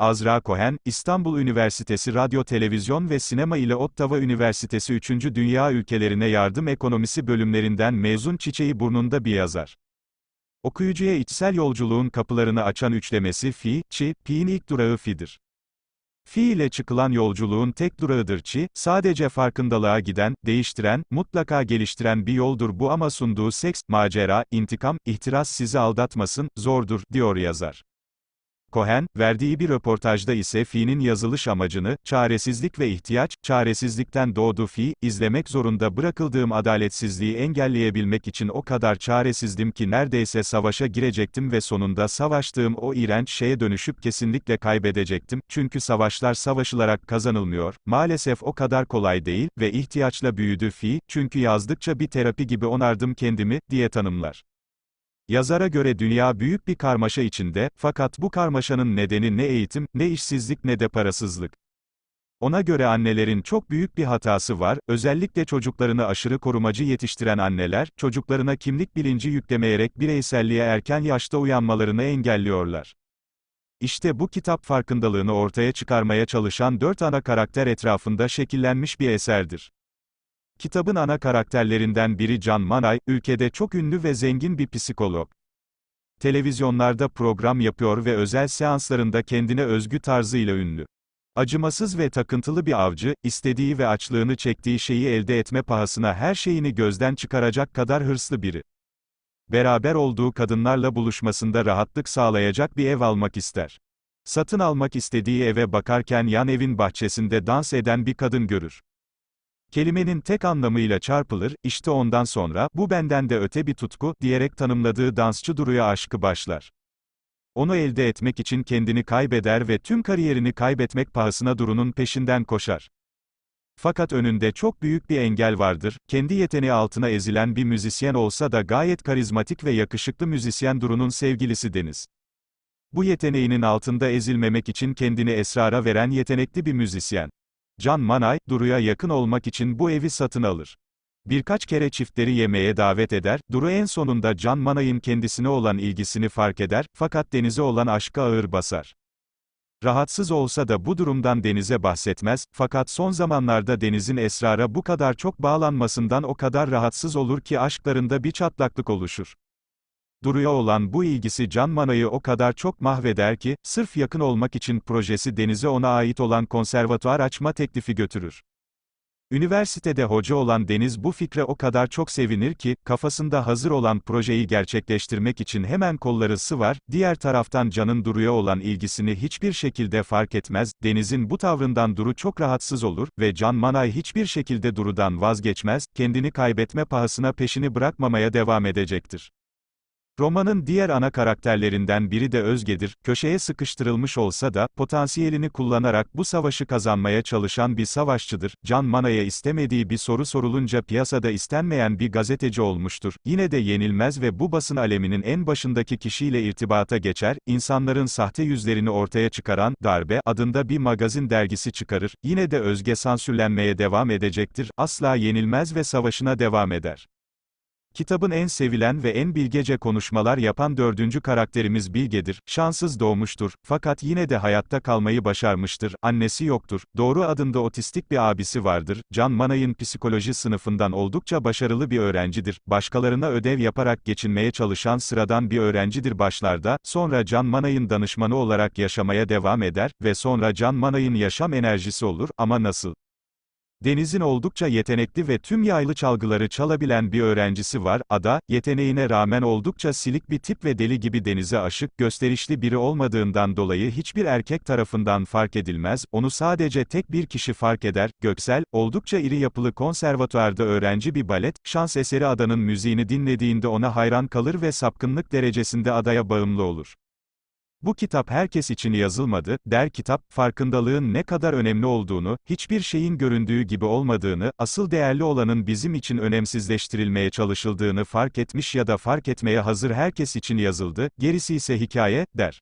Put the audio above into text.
Azra Cohen, İstanbul Üniversitesi Radyo Televizyon ve Sinema ile Ottawa Üniversitesi 3. Dünya Ülkelerine Yardım Ekonomisi bölümlerinden mezun çiçeği burnunda bir yazar. Okuyucuya içsel yolculuğun kapılarını açan üçlemesi fi, çi, pi'nin ilk durağı fi'dir. Fi ile çıkılan yolculuğun tek durağıdır çi, sadece farkındalığa giden, değiştiren, mutlaka geliştiren bir yoldur bu ama sunduğu seks, macera, intikam, ihtiras sizi aldatmasın, zordur, diyor yazar. Cohen, verdiği bir röportajda ise fi'nin yazılış amacını, çaresizlik ve ihtiyaç, çaresizlikten doğdu fi, izlemek zorunda bırakıldığım adaletsizliği engelleyebilmek için o kadar çaresizdim ki neredeyse savaşa girecektim ve sonunda savaştığım o iğrenç şeye dönüşüp kesinlikle kaybedecektim, çünkü savaşlar savaşılarak kazanılmıyor, maalesef o kadar kolay değil, ve ihtiyaçla büyüdü fi, çünkü yazdıkça bir terapi gibi onardım kendimi, diye tanımlar. Yazara göre dünya büyük bir karmaşa içinde, fakat bu karmaşanın nedeni ne eğitim, ne işsizlik ne de parasızlık. Ona göre annelerin çok büyük bir hatası var, özellikle çocuklarını aşırı korumacı yetiştiren anneler, çocuklarına kimlik bilinci yüklemeyerek bireyselliğe erken yaşta uyanmalarını engelliyorlar. İşte bu kitap farkındalığını ortaya çıkarmaya çalışan dört ana karakter etrafında şekillenmiş bir eserdir. Kitabın ana karakterlerinden biri Can Manay, ülkede çok ünlü ve zengin bir psikolog. Televizyonlarda program yapıyor ve özel seanslarında kendine özgü tarzıyla ünlü. Acımasız ve takıntılı bir avcı, istediği ve açlığını çektiği şeyi elde etme pahasına her şeyini gözden çıkaracak kadar hırslı biri. Beraber olduğu kadınlarla buluşmasında rahatlık sağlayacak bir ev almak ister. Satın almak istediği eve bakarken yan evin bahçesinde dans eden bir kadın görür. Kelimenin tek anlamıyla çarpılır, işte ondan sonra, bu benden de öte bir tutku, diyerek tanımladığı dansçı Duru'ya aşkı başlar. Onu elde etmek için kendini kaybeder ve tüm kariyerini kaybetmek pahasına Duru'nun peşinden koşar. Fakat önünde çok büyük bir engel vardır, kendi yeteneği altına ezilen bir müzisyen olsa da gayet karizmatik ve yakışıklı müzisyen Duru'nun sevgilisi Deniz. Bu yeteneğinin altında ezilmemek için kendini esrara veren yetenekli bir müzisyen. Can Manay, Duru'ya yakın olmak için bu evi satın alır. Birkaç kere çiftleri yemeğe davet eder, Duru en sonunda Can Manay'ın kendisine olan ilgisini fark eder, fakat Deniz'e olan aşkı ağır basar. Rahatsız olsa da bu durumdan Deniz'e bahsetmez, fakat son zamanlarda Deniz'in esrara bu kadar çok bağlanmasından o kadar rahatsız olur ki aşklarında bir çatlaklık oluşur. Duru'ya olan bu ilgisi Can Manay'ı o kadar çok mahveder ki, sırf yakın olmak için projesi Deniz'e ona ait olan konservatuar açma teklifi götürür. Üniversitede hoca olan Deniz bu fikre o kadar çok sevinir ki, kafasında hazır olan projeyi gerçekleştirmek için hemen kolları sıvar, diğer taraftan Can'ın Duru'ya olan ilgisini hiçbir şekilde fark etmez, Deniz'in bu tavrından Duru çok rahatsız olur ve Can Manay hiçbir şekilde Duru'dan vazgeçmez, kendini kaybetme pahasına peşini bırakmamaya devam edecektir. Romanın diğer ana karakterlerinden biri de Özge'dir, köşeye sıkıştırılmış olsa da, potansiyelini kullanarak bu savaşı kazanmaya çalışan bir savaşçıdır, Can Mana'ya istemediği bir soru sorulunca piyasada istenmeyen bir gazeteci olmuştur, yine de yenilmez ve bu basın aleminin en başındaki kişiyle irtibata geçer, insanların sahte yüzlerini ortaya çıkaran, Darbe, adında bir magazin dergisi çıkarır, yine de Özge sansürlenmeye devam edecektir, asla yenilmez ve savaşına devam eder. Kitabın en sevilen ve en bilgece konuşmalar yapan dördüncü karakterimiz Bilge'dir. Şanssız doğmuştur, fakat yine de hayatta kalmayı başarmıştır. Annesi yoktur. Doğru adında otistik bir abisi vardır. Can Manay'ın psikoloji sınıfından oldukça başarılı bir öğrencidir. Başkalarına ödev yaparak geçinmeye çalışan sıradan bir öğrencidir başlarda, sonra Can Manay'ın danışmanı olarak yaşamaya devam eder ve sonra Can Manay'ın yaşam enerjisi olur ama nasıl? Deniz'in oldukça yetenekli ve tüm yaylı çalgıları çalabilen bir öğrencisi var, Ada, yeteneğine rağmen oldukça silik bir tip ve deli gibi Deniz'e aşık, gösterişli biri olmadığından dolayı hiçbir erkek tarafından fark edilmez, onu sadece tek bir kişi fark eder, Göksel, oldukça iri yapılı konservatuarda öğrenci bir balet, şans eseri Ada'nın müziğini dinlediğinde ona hayran kalır ve sapkınlık derecesinde Ada'ya bağımlı olur. Bu kitap herkes için yazılmadı, der kitap, farkındalığın ne kadar önemli olduğunu, hiçbir şeyin göründüğü gibi olmadığını, asıl değerli olanın bizim için önemsizleştirilmeye çalışıldığını fark etmiş ya da fark etmeye hazır herkes için yazıldı, gerisi ise hikaye, der.